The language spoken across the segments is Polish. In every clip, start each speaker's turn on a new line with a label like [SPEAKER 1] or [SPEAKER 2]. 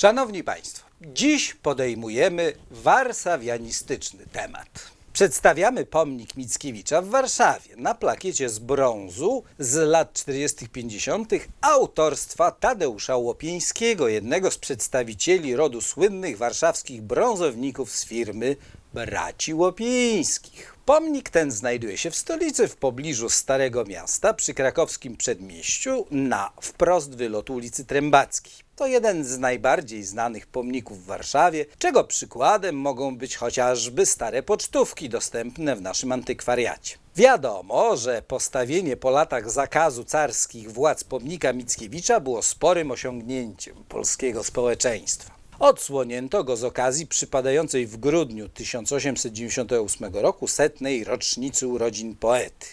[SPEAKER 1] Szanowni Państwo, dziś podejmujemy warszawianistyczny temat. Przedstawiamy pomnik Mickiewicza w Warszawie na plakiecie z brązu z lat 40-50 autorstwa Tadeusza Łopieńskiego, jednego z przedstawicieli rodu słynnych warszawskich brązowników z firmy Braci Łopieńskich. Pomnik ten znajduje się w stolicy, w pobliżu Starego Miasta, przy krakowskim przedmieściu, na wprost wylot ulicy Trębackiej. To jeden z najbardziej znanych pomników w Warszawie, czego przykładem mogą być chociażby stare pocztówki dostępne w naszym antykwariacie. Wiadomo, że postawienie po latach zakazu carskich władz pomnika Mickiewicza było sporym osiągnięciem polskiego społeczeństwa. Odsłonięto go z okazji przypadającej w grudniu 1898 roku setnej rocznicy urodzin poety.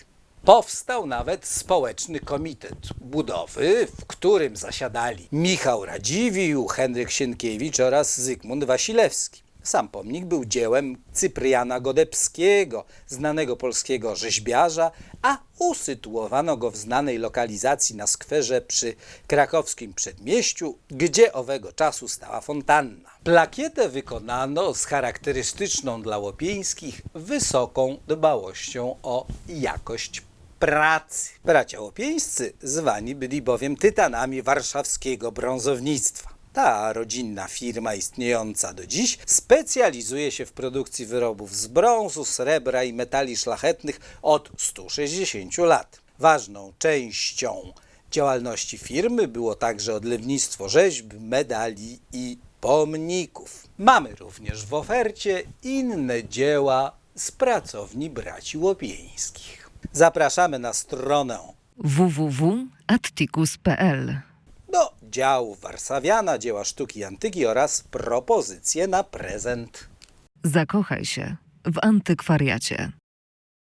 [SPEAKER 1] Powstał nawet społeczny komitet budowy, w którym zasiadali Michał Radziwiłł, Henryk Sienkiewicz oraz Zygmunt Wasilewski. Sam pomnik był dziełem Cypriana Godebskiego, znanego polskiego rzeźbiarza, a usytuowano go w znanej lokalizacji na skwerze przy krakowskim przedmieściu, gdzie owego czasu stała fontanna. Plakietę wykonano z charakterystyczną dla Łopieńskich wysoką dbałością o jakość pracy. Bracia Łopieńscy zwani byli bowiem tytanami warszawskiego brązownictwa. Ta rodzinna firma istniejąca do dziś specjalizuje się w produkcji wyrobów z brązu, srebra i metali szlachetnych od 160 lat. Ważną częścią działalności firmy było także odlewnictwo rzeźb, medali i pomników. Mamy również w ofercie inne dzieła z pracowni braci Łopieńskich. Zapraszamy na stronę
[SPEAKER 2] www.atticus.pl
[SPEAKER 1] do działu Warszawiana, dzieła sztuki antyki oraz propozycje na prezent.
[SPEAKER 2] Zakochaj się w antykwariacie.